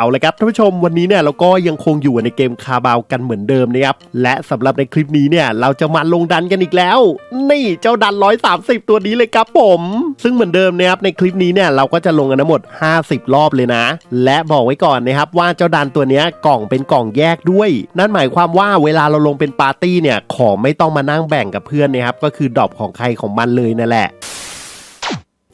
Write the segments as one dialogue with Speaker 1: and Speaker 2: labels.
Speaker 1: เอาละครับท่านผู้ชมวันนี้เนี่ยเราก็ยังคงอยู่ในเกมคาบาวกันเหมือนเดิมนะครับและสำหรับในคลิปนี้เนี่ยเราจะมาลงดันกันอีกแล้ว นี่เจ้าดัน 130 ตัวนี้เลยครับผม ซึ่งเหมือนเดิมนะครับในคลิปนี้เนี่ยเราก็จะลงกันทั้งหมด 50 รอบเลยนะ และบอกไว้ก่อนนะครับว่าเจ้าดันตัวนี้กล่องเป็นกล่องแยกด้วย นั่นหมายความว่าเวลาเราลงเป็นปาร์ตี้เนี่ยของไม่ต้องมานั่งแบ่งกับเพื่อนนะครับก็คือดรอปของใครของมันเลยนั่นแหละ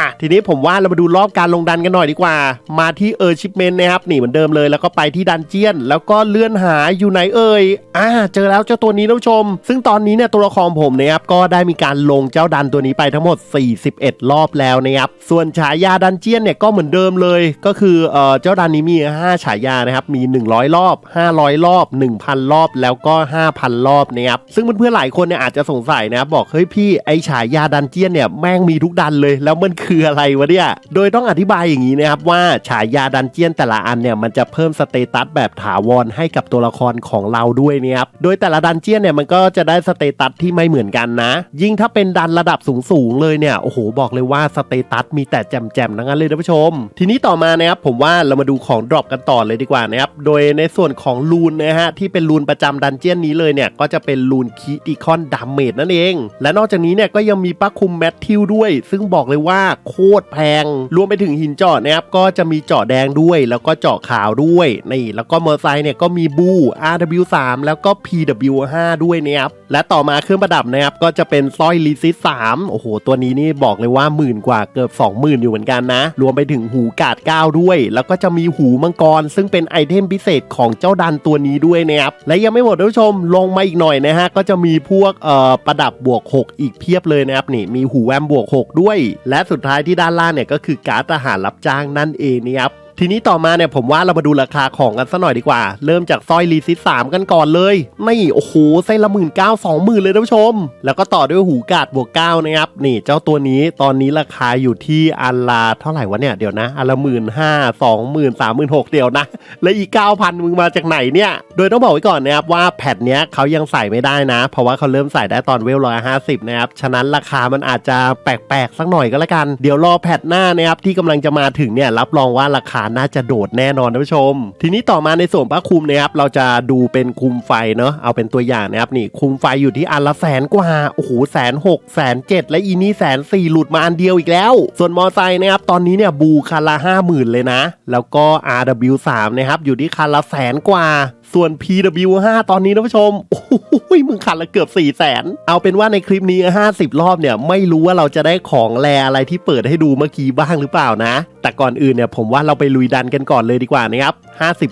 Speaker 1: อะทีนี้ผมว่าเรามาดูรอบการลงดันกันหน่อยดีกว่า มาที่เออร์ชิปเมนนะครับนี่เหมือนเดิมเลยแล้วก็ไปที่ดันเจียน แล้วก็เลื่อนหาอยู่ไหนเอ่ยอ่าเจอแล้วเจ้าตัวนี้ท่านผู้ชม ซึ่งตอนนี้เนี่ยตัวละครผมนะครับก็ได้มีการลงเจ้าดันตัวนี้ไปทั้งหมด 41 รอบแล้วนะครับส่วนฉายาดันเจียนเนี่ยก็เหมือนเดิมเลย ก็คือเอ่อเจ้าดันนี้มี 5 ฉายานะครับมี 100 รอบ 500 รอบ 1,000 รอบ แล้วก็ 5,000 รอบนะครับซึ่งเพื่อนๆหลายคนเนี่ยอาจจะสงสัยนะครับบอกเฮ้ยพี่ไอฉายาดันเจียนเนี่ยแม่งมีทุกดันเลยแล้วมันคคืออะไรวะเนี่ย โดยต้องอธิบายอย่างนี้นะครับว่าฉายาดันเจียนแต่ละอันเนี่ยมันจะเพิ่มสเตตัสแบบถาวรให้กับตัวละครของเราด้วยนะครับ โดยแต่ละดันเจียนเนี่ยมันก็จะได้สเตตัสที่ไม่เหมือนกันนะ ยิ่งถ้าเป็นดันระดับสูงๆเลยเนี่ย โอ้โหบอกเลยว่าสเตตัสมีแต่แจ่มๆทั้งนั้นเลยท่านผู้ชม ทีนี้ต่อมานะครับผมว่าเรามาดูของดรอปกันต่อเลยดีกว่านะครับ โดยในส่วนของลูนนะฮะที่เป็นลูนประจำดันเจียนนี้เลยเนี่ยก็จะเป็นลูนคิติคอนดามเมจนั่นเอง และนอกจากนี้เนี่ยก็ยังมีป้าคุมแมททิวด้วย ซึ่งบอกเลยว่าโคตรแพง รวมไปถึงหินเจาะนะครับก็จะมีเจาะแดงด้วย แล้วก็เจาะขาวด้วยนี่แล้วก็มอเตอร์ไซค์เนี่ยก็มีบู RW3 แล้วก็ PW5 ด้วยนะครับและต่อมาเครื่องประดับนะครับก็จะเป็นสร้อยลีซิส3โอ้โห ตัวนี้นี่บอกเลยว่าหมื่นกว่าเกือบ 20,000 อยู่เหมือนกันนะ รวมไปถึงหูกาด9ด้วย แล้วก็จะมีหูมังกร ซึ่งเป็นไอเทมพิเศษของเจ้าดันตัวนี้ด้วยนะครับและยังไม่หมดท่านผู้ชมลงมาอีกหน่อยนะฮะก็จะมีพวกเอ่อประดับบวก 6 อีกเพียบเลยนะครับนี่มีหูแวมบวก 6 ด้วย และสุดท้ายที่ด้านล่างเนี่ยก็คือการ์ดทหารรับจ้างนั่นเองนะครับ ทีนี้ต่อมาเนี่ยผมว่าเรามาดูราคาของกันสัหน่อยดีกว่า เริ่มจากสร้อยลีซิสสามกันก่อนเลยนี่โอ้โหไส้ละหมื่นเก้าสองหมื่นเลยท่านผู้ชม แล้วก็ต่อด้วยหูกาดบวกเก้านะครับนี่เจ้าตัวนี้ตอนนี้ราคาอยู่ที่อันละเท่าไหร่วะเนี่ยเดี๋ยวนะอันละหมื่นห้าสองหมื่นสามหมื่นหกเดี๋ยวนะ แล้วอีกเก้าพันมึงมาจากไหนเนี่ย โดยต้องบอกไว้ก่อนนะครับว่าแพทเนี้ยเขายังใส่ไม่ได้นะ เพราะว่าเขาเริ่มใส่ได้ตอนเวลร้อยห้าสิบนะครับฉะนั้นราคามันอาจจะแปลกๆสักหน่อยก็แล้วกัน เดี๋ยวรอแพทหน้านะครับที่กำลังจะมาถึงเนี่ยรับรองว่าราคาน่าจะโดดแน่นอนท่านผู้ชม ทีนี้ต่อมาในส่วนพระคุมนะครับเราจะดูเป็นคุมไฟเนาะเอาเป็นตัวอย่างนะครับนี่คุมไฟอยู่ที่อันละแสนกว่าโอ้โหแสนหกแสนเจ็ดและอีนี่แสนสี่หลุดมาอันเดียวอีกแล้ว ส่วนมอไซค์นะครับตอนนี้เนี่ยบูคันละห้าหมื่นเลยนะ แล้วก็ RW3 นะครับอยู่ที่คันละแสนกว่าส่วน PW5 ตอนนี้นะผู้ชม โอ้ยมึงขันละเกือบ4ี่แสนเอาเป็นว่าในคลิปนี้ 50 รอบเนี่ย ไม่รู้ว่าเราจะได้ของแลอะไรที่เปิดให้ดูเมื่อกี้บ้างหรือเปล่านะ แต่ก่อนอื่นเนี่ยผมว่าเราไปลุยดันกันก่อนเลยดีกว่านะครับ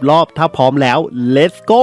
Speaker 1: 50 รอบถ้าพร้อมแล้ว let's go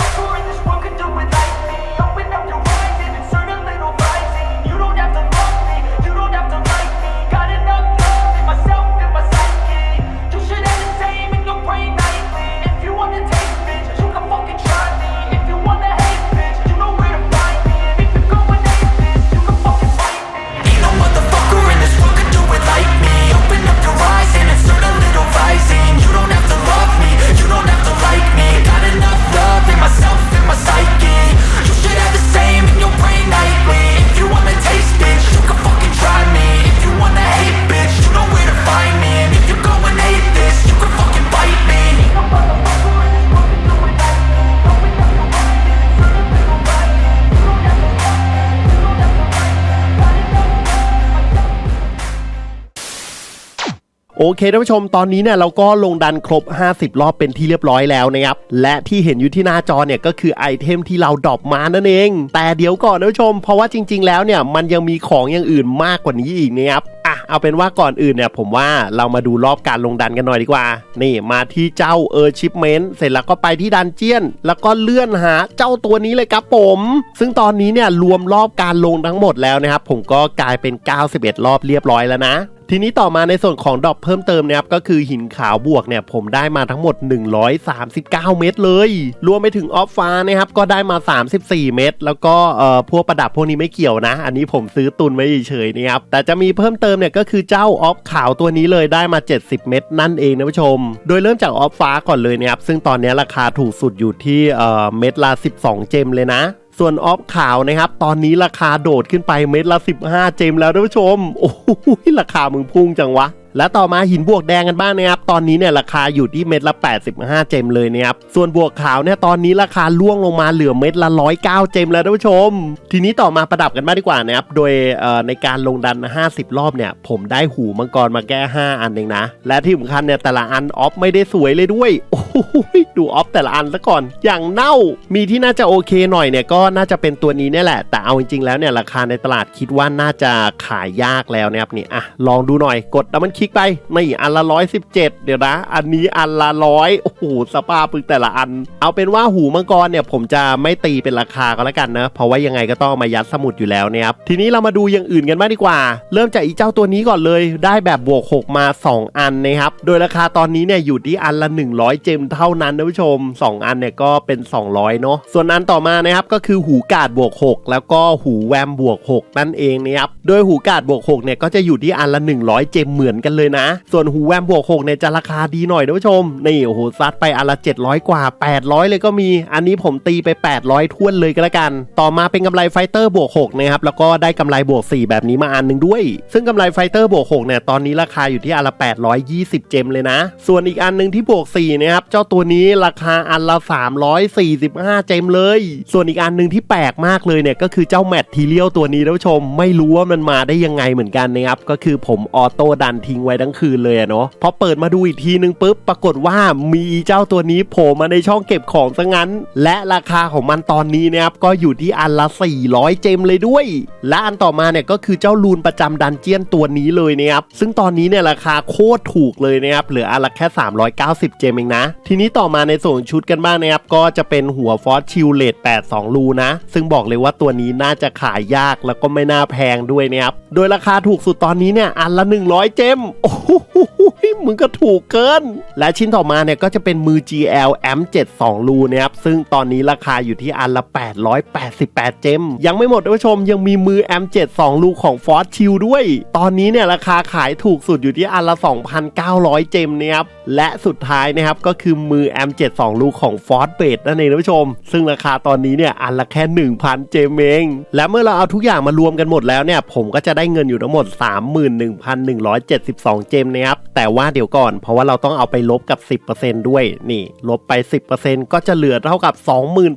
Speaker 1: โอเคท่านผู้ชมตอนนี้เนี่ยเราก็ลงดันครบ 50 รอบเป็นที่เรียบร้อยแล้วนะครับ และที่เห็นอยู่ที่หน้าจอเนี่ยก็คือไอเทมที่เราดรอปมานั่นเอง แต่เดี๋ยวก่อนท่านผู้ชม เพราะว่าจริง ๆ แล้วเนี่ยมันยังมีของอย่างอื่นมากกว่านี้อีกนะครับอะเอาเป็นว่าก่อนอื่นเนี่ยผมว่าเรามาดูรอบการลงดันกันหน่อยดีกว่า นี่มาที่เจ้าเออชิปเมนต์เสร็จแล้วก็ไปที่ดันเจียน แล้วก็เลื่อนหาเจ้าตัวนี้เลยครับผม ซึ่งตอนนี้เนี่ยรวมรอบการลงทั้งหมดแล้วนะครับผมก็กลายเป็น 91 รอบเรียบร้อยแล้วนะ ทีนี้ต่อมาในส่วนของดรอปเพิ่มเติมนะครับก็คือหินขาวบวกเนี่ยผมได้มาทั้งหมด 139 เม็ดเลย รวมไปถึงออฟฟ้านะครับก็ได้มา 34 เม็ดแล้วก็เอ่อพวกประดับพวกนี้ไม่เกี่ยวนะ อันนี้ผมซื้อตุนไว้เฉยๆนะครับแต่จะมีเพิ่มเติมเนี่ยก็คือเจ้าออฟขาวตัวนี้เลยได้มา 70 เม็ดนั่นเองนะผู้ชม โดยเริ่มจากออฟฟ้าก่อนเลยนะครับซึ่งตอนนี้ราคาถูกสุดอยู่ที่เอ่อเม็ดละ 12 เจมเลยนะ ส่วนออฟขาวนะครับ ตอนนี้ราคาโดดขึ้นไปเม็ดละ 15 เจมแล้วท่านผู้ชม โอ้โหราคามึงพุ่งจังวะ และต่อมาหินบวกแดงกันบ้างนะครับ ตอนนี้เนี่ยราคาอยู่ที่เม็ดละ 85 เจมเลยนะครับ ส่วนบวกขาวเนี่ยตอนนี้ราคาล่วงลงมาเหลือเม็ดละ 109 เจมแล้วท่านผู้ชม ทีนี้ต่อมาประดับกันบ้างดีกว่านะครับ โดยเอ่อในการลงดัน 50 รอบเนี่ย ผมได้หูมังกรมาแก้ 5 อันเองนะ และที่สำคัญเนี่ยแต่ละอันออฟไม่ได้สวยเลยด้วย โอ้โหดูออฟแต่ละอันซะก่อน อย่างเน่า มีที่น่าจะโอเคหน่อยเนี่ยก็น่าจะเป็นตัวนี้เนี่ยแหละ แต่เอาจริงๆแล้วเนี่ยราคาในตลาดคิดว่าน่าจะขายยากแล้วนะครับนี่ อะ ลองดูหน่อย กดดับมันคลิกไปนี่อันละร้อยสิบเจ็ดเดี๋ยวนะ อันนี้อันละร้อยโอ้โหสภาพพึงแต่ละอัน เอาเป็นว่าหูมังกรเนี่ยผมจะไม่ตีเป็นราคาก็แล้วกันนะ เพราะว่ายังไงก็ต้องมายัดสมุดอยู่แล้วเนี่ยครับทีนี้เรามาดูอย่างอื่นกันบ้างดีกว่า เริ่มจากอีเจ้าตัวนี้ก่อนเลย ได้แบบบวก 6 มา 2 อันนะครับโดยราคาตอนนี้เนี่ยอยู่ที่อันละ 100 เจมเท่านั้นนะผู้ชม 2 อันเนี่ยก็เป็น 200เนาะส่วนอันต่อมานะครับก็คือหูกาดบวก 6 แล้วก็หูแวมบวก 6 นั่นเองนะครับโดยหูกาดบวก6เนี่ยก็จะอยู่ที่อันละ 100 เจมเหมือนกันเลยนะ ส่วนหูแวมบวก6เนี่ยจะราคาดีหน่อยนะผู้ชม นี่โอ้โหซัดไปอันละ 700 กว่า 800 เลยก็มี อันนี้ผมตีไป 800ท้วนเลยก็แล้วกัน ต่อมาเป็นกำไรไฟเตอร์บวก6นะครับแล้วก็ได้กำไรบวก 4 แบบนี้มาอันหนึ่งด้วย ซึ่งกำไรไฟเตอร์บวก6เนี่ยตอนนี้ราคาอยู่ที่อันละ 820 เจมเลยนะ ส่วนอีกอันหนึ่งที่บวก4นะครับเจ้าตัวนี้ราคาอันละ 345 เจมเลย ส่วนอีกอันหนึ่งที่แปลกมากเลยเนี่ยก็คือเจ้าแมททีเรียลตัวนี้ท่านผู้ชม ไม่รู้ว่ามันมาได้ยังไงเหมือนกันนะครับก็คือผมออโต้ดันทิ้งไว้ทั้งคืนเลยอะเนาะพอเปิดมาดูอีกทีนึงปุ๊บปรากฏว่ามีเจ้าตัวนี้โผล่มาในช่องเก็บของซะงั้น และราคาของมันตอนนี้นะครับก็อยู่ที่อันละ 400 เจมเลยด้วย และอันต่อมาเนี่ยก็คือเจ้าลูนประจำดันเจียนตัวนี้เลยนะครับซึ่งตอนนี้เนี่ยราคาโคตรถูกเลยนะครับเหลืออันละแค่ 390 เจมเองนะ ทีนี้ต่อมาในส่วนชุดกันบ้างนะครับก็จะเป็นหัวฟอสชิลเลต82 รูนะ ซึ่งบอกเลยว่าตัวนี้น่าจะขายยากแล้วก็ไม่น่าแพงด้วยนะครับโดยราคาถูกสุดตอนนี้เนี่ยอันละ 100 เจมโอ้โหมึงก็ถูกเกิน และชิ้นต่อมาเนี่ยก็จะเป็นมือ GL M72 รูนะครับ ซึ่งตอนนี้ราคาอยู่ที่อันละ 888 เจม ยังไม่หมดท่านผู้ชมยังมีมือ M72 รูของ f o r ชิลด้วย ตอนนี้เนี่ยราคาขายถูกสุดอยู่ที่อันละ 2,900 เจมนะครับ และสุดท้ายนะครับก็คือมือ M72 รูของ f o r เบ e นั่นเองท่านผู้ชม ซึ่งราคาตอนนี้เนี่ยอันละแค่ 1,000 เจมเอง และเมื่อเราเอาทุกอย่างมารวมกันหมดแล้วเนี่ยผมก็จะได้เงินอยู่ทั้งหมด 31,172 เจมนะครับแต่ว่าเดี๋ยวก่อน เพราะว่าเราต้องเอาไปลบกับ 10%ด้วย นี่ ลบไป 10%ก็จะเหลือเท่ากับ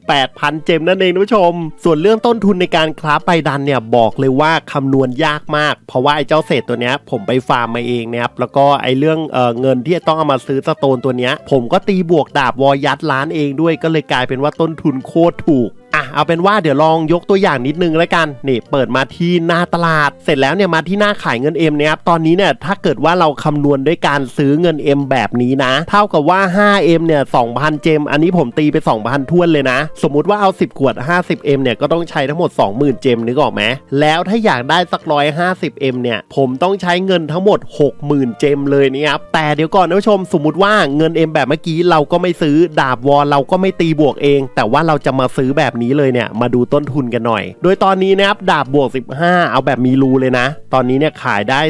Speaker 1: 28,000 เจมนั่นเองท่านผู้ชม ส่วนเรื่องต้นทุนในการคลาฟใบดันเนี่ยบอกเลยว่าคำนวณยากมาก เพราะว่าไอ้เจ้าเศษตัวเนี้ยผมไปฟาร์มมาเองนะครับ แล้วก็ไอ้เรื่องเออเงินที่ต้องเอามาซื้อสโตนตัวเนี้ยผมก็ตีบวกดาบวอยัดล้านเองด้วยก็เลยกลายเป็นว่าต้นทุนโคตรถูก อะเอาเป็นว่าเดี๋ยวลองยกตัวอย่างนิดนึงแล้วกันนี่เปิดมาที่หน้าตลาด เสร็จแล้วเนี่ยมาที่หน้าขายเงิน M เนี่ยครับตอนนี้เนี่ยถ้าเกิดว่าเราคำนวณด้วยการซื้อเงิน M แบบนี้นะ เท่ากับว่า 5M เนี่ย2,000 เจม อันนี้ผมตีไป 2,000ท้วนเลยนะ สมมุติว่าเอา 10 ขวด 50M เนี่ยก็ต้องใช้ทั้งหมด 20,000 เจมนึกออกไหมแล้วถ้าอยากได้สัก 150M เนี่ยผมต้องใช้เงินทั้งหมด 60,000 เจมเลยนี่ครับแต่เดี๋ยวก่อนนะผู้ชมสมมติว่าเงิน M แบบเมื่อกี้เราก็ไม่ซื้อดาบวอลเราก็ไม่ตีบวกเอง แต่ว่าเราจะมาซื้อแบบนี้เลยเนี่ยมาดูต้นทุนกันหน่อย โดยตอนนี้นะครับดาบบวก 15 เอาแบบมีรูเลยนะ ตอนนี้เนี่ยขายได้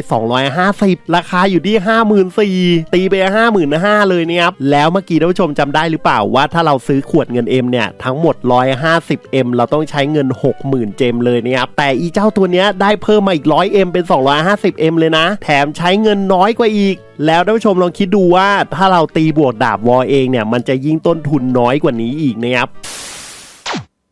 Speaker 1: 250 ราคาอยู่ที่ 54,000ตีไป 55,000เลยเนี่ยครับแล้วเมื่อกี้ท่านผู้ชมจำได้หรือเปล่าว่าถ้าเราซื้อขวดเงิน M เนี่ยทั้งหมด 150M เราต้องใช้เงิน 60,000 เจมเลยเนี่ยครับแต่อีเจ้าตัวเนี้ยได้เพิ่มมาอีก 100M เป็น 250M เลยนะ แถมใช้เงินน้อยกว่าอีกแล้วท่านผู้ชมลองคิดดูว่าถ้าเราตีบวกดาบวอลเองเนี่ย มันจะยิ่งต้นทุนน้อยกว่านี้อีกนะครับ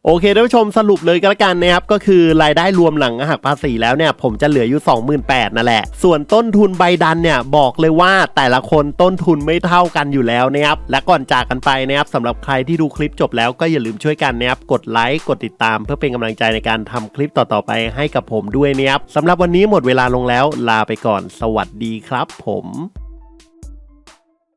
Speaker 1: โอเคท่านผู้ชมสรุปเลยก็แล้วกันนะครับ ก็คือรายได้รวมหลังหักภาษีแล้วเนี่ย ผมจะเหลืออยู่ 28,000นั่นแหละ ส่วนต้นทุนใบดันเนี่ย บอกเลยว่าแต่ละคนต้นทุนไม่เท่ากันอยู่แล้วนะครับ และก่อนจากกันไปนะครับสำหรับใครที่ดูคลิปจบแล้วก็อย่าลืมช่วยกันนะครับ กดไลค์กดติดตามเพื่อเป็นกำลังใจในการทำคลิปต่อๆไปให้กับผมด้วยนะครับสำหรับวันนี้หมดเวลาลงแล้วลาไปก่อน สวัสดีครับ ผม